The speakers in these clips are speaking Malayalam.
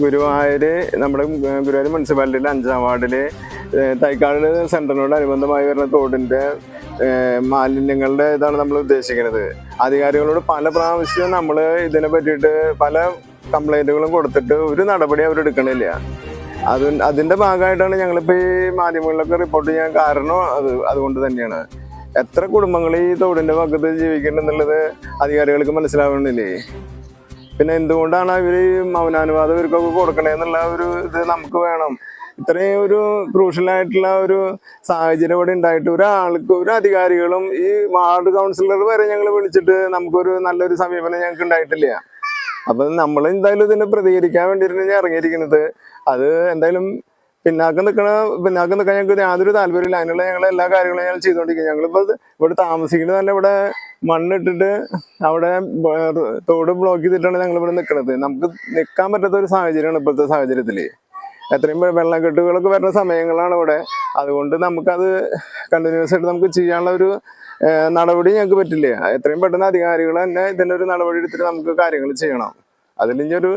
ഗുരുവായൂര് നമ്മുടെ ഗുരുവായൂർ മുനിസിപ്പാലിറ്റിയിലെ അഞ്ചാം വാർഡിൽ ഏഹ് തൈക്കാട് സെന്ററിനോട് അനുബന്ധമായി വരുന്ന തോടിന്റെ മാലിന്യങ്ങളുടെ ഇതാണ് നമ്മൾ ഉദ്ദേശിക്കുന്നത്. അധികാരികളോട് പല പ്രാവശ്യം നമ്മൾ ഇതിനെ പറ്റിയിട്ട് പല കംപ്ലൈന്റുകളും കൊടുത്തിട്ട് ഒരു നടപടി അവരെടുക്കണില്ല അത് അതിന്റെ ഭാഗമായിട്ടാണ് ഞങ്ങളിപ്പോൾ ഈ മാധ്യമങ്ങളിലൊക്കെ റിപ്പോർട്ട് ചെയ്യാൻ കാരണം അത് അതുകൊണ്ട് തന്നെയാണ്. എത്ര കുടുംബങ്ങൾ ഈ തോടിന്റെ ഭാഗത്ത് ജീവിക്കുന്നുണ്ടെന്നുള്ളത് അധികാരികൾക്ക് മനസ്സിലാവുന്നില്ലേ പിന്നെ എന്തുകൊണ്ടാണ് അവർ മൗനാനുവാദം ഇവർക്കൊക്കെ കൊടുക്കണേന്നുള്ള ഒരു ഇത് നമുക്ക് വേണം. ഇത്രയും ഒരു ക്രൂഷ്യലായിട്ടുള്ള ഒരു സാഹചര്യം ഇവിടെ ഉണ്ടായിട്ട് ഒരാൾക്ക് ഒരു അധികാരികളും ഈ വാർഡ് കൗൺസിലർ വരെ ഞങ്ങൾ വിളിച്ചിട്ട് നമുക്കൊരു നല്ലൊരു സമീപനം ഞങ്ങൾക്ക് ഉണ്ടായിട്ടില്ല. അപ്പം നമ്മൾ എന്തായാലും ഇതിന് പ്രതികരിക്കാൻ വേണ്ടിയിട്ടാണ് ഞാൻ ഇറങ്ങിയിരിക്കുന്നത്. അത് എന്തായാലും പിന്നാക്കം നിൽക്കണ പിന്നാക്കം നിൽക്കാൻ ഞങ്ങൾക്ക് യാതൊരു താല്പര്യമില്ല അതിനുള്ള ഞങ്ങൾ എല്ലാ കാര്യങ്ങളും ഞങ്ങൾ ചെയ്തുകൊണ്ടിരിക്കുക ഞങ്ങളിപ്പോൾ ഇവിടെ താമസിക്കുന്നത് തന്നെ ഇവിടെ മണ്ണിട്ടിട്ട് അവിടെ തോട് ബ്ലോക്ക് ചെയ്തിട്ടാണ് ഞങ്ങൾ ഇവിടെ നിൽക്കുന്നത് നമുക്ക് നിൽക്കാൻ പറ്റാത്ത ഒരു സാഹചര്യമാണ് ഇപ്പോഴത്തെ സാഹചര്യത്തിൽ എത്രയും വെള്ളക്കെട്ടുകളൊക്കെ വരുന്ന സമയങ്ങളാണ് ഇവിടെ. അതുകൊണ്ട് നമുക്കത് കണ്ടിന്യൂസ് ആയിട്ട് നമുക്ക് ചെയ്യാനുള്ള ഒരു നടപടി ഞങ്ങൾക്ക് പറ്റില്ല. എത്രയും പെട്ടെന്ന് അധികാരികൾ തന്നെ ഇതിന്റെ ഒരു നടപടി എടുത്തിട്ട് നമുക്ക് കാര്യങ്ങൾ ചെയ്യണം. അതിൽ ഒരു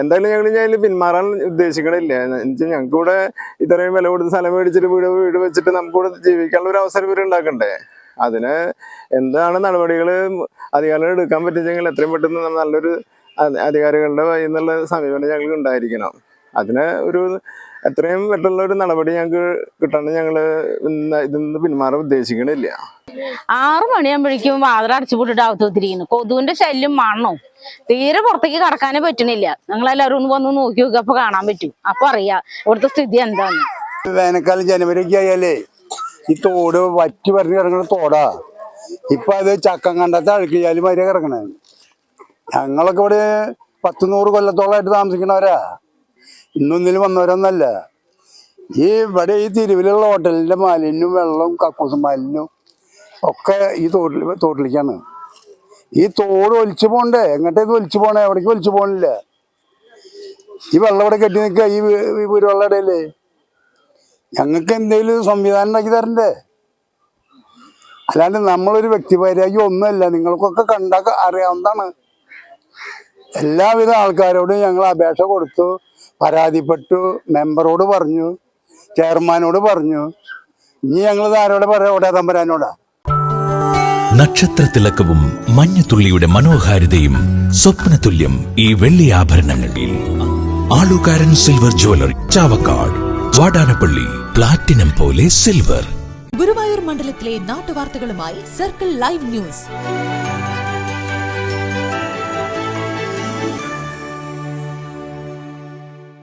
എന്തായാലും ഞങ്ങൾ ഇനി അതിൽ പിന്മാറാൻ ഉദ്ദേശിക്കണില്ല. എന്നുവെച്ചാൽ ഞങ്ങൾക്ക് ഇവിടെ ഇത്രയും വില കൊടുത്ത് സ്ഥലം മേടിച്ചിട്ട് വീട് വീട് വെച്ചിട്ട് നമുക്ക് ഇവിടെ ജീവിക്കാനുള്ള ഒരു അവസരം ഇവർ ഉണ്ടാക്കണ്ടേ? അതിന് എന്താണ് നടപടികൾ അധികാരികൾ എടുക്കാൻ പറ്റിച്ചെങ്കിൽ എത്രയും പെട്ടെന്ന് നല്ലൊരു അധി- അധികാരികളുടെ വഴി നിന്നുള്ള സമീപനം ഞങ്ങൾക്ക് ഉണ്ടായിരിക്കണം. അതിന് ഒരു എത്രയും പെട്ടുള്ള ഒരു നടപടി ഞങ്ങൾക്ക് കിട്ടാണ്ട് ഞങ്ങൾ ഇതിൽ നിന്ന് പിന്മാറാൻ ഉദ്ദേശിക്കണില്ല. ആറു മണിയാകുമ്പോഴേക്കും വാതിൽ അടച്ചുപൂട്ടിട്ട് അകത്തുത്തിരിക്കുന്നു കൊതുവിന്റെ ശല്യം മണ്ണോ. തീരെ പുറത്തേക്ക് കടക്കാനേ പറ്റണില്ല. ഞങ്ങൾ എല്ലാവരും ഒന്ന് വന്ന് നോക്കി നോക്കി അപ്പൊ കാണാൻ പറ്റും. അപ്പൊ അറിയാ ഇവിടുത്തെ സ്ഥിതി എന്താന്ന്. വേനൽക്കാലം ജനുവരിക്ക് ആയാലേ ഈ തോട് വറ്റി പറഞ്ഞു കിടക്കണ തോടാ. ഇപ്പൊ അത് ചക്കം കണ്ടത്തെ അഴുക്കിയാലും വരെ കിടക്കണേ. ഞങ്ങളൊക്കെ ഇവിടെ പത്ത് നൂറ് കൊല്ലത്തോളമായിട്ട് താമസിക്കണവരാ. ഇന്നൊന്നിലും വന്നവരൊന്നല്ല. ഈ ഇവിടെ ഈ തിരുവിലുള്ള ഹോട്ടലിന്റെ മാലിന്യവും വെള്ളവും കക്കൂസും മാലിന്യവും ഒക്കെ ഈ തോട്ടിൽ തോട്ടിലേക്കാണ്. ഈ തോട് ഒലിച്ചു പോണ്ടേ? ഇത് ഒലിച്ചു പോണേ? എവിടേക്ക് ഒലിച്ചു പോണില്ല? ഈ വെള്ളം ഇവിടെ കെട്ടി നിൽക്കുക ഈ വീടുകളുടെ ഇടയിലേ. ഞങ്ങൾക്ക് എന്തെങ്കിലും സംവിധാനം ഉണ്ടാക്കി തരണ്ടേ? അല്ലാണ്ട് നമ്മളൊരു വ്യക്തിപരാഗി ഒന്നുമല്ല. നിങ്ങൾക്കൊക്കെ കണ്ടാ അറിയാവുന്നതാണ്. എല്ലാവിധ ആൾക്കാരോടും ഞങ്ങൾ അപേക്ഷ കൊടുത്തു. പരാതിപ്പെട്ടു മെമ്പറോട് പറഞ്ഞു ചെയർമാനോട് പറഞ്ഞു. ഇനി ഞങ്ങൾ ആരോടെ പറയാം? ഓടാ തമ്പരാനോടാ. നക്ഷത്രത്തിലക്കവും മഞ്ഞത്തുള്ളിയുടെ മനോഹാരിതയും സ്വപ്നതുല്യം ഈ വെള്ളി ആഭരണങ്ങളിൽ. ആളുകാരൻ silver jewellery Chavakkad Vadanappally platinum പോലെ സിൽവർ. ഗുരുവായൂർ മണ്ഡലത്തിലെ നാട്ടുവാർത്തകളുമായി സർക്കിൾ ലൈവ് ന്യൂസ്.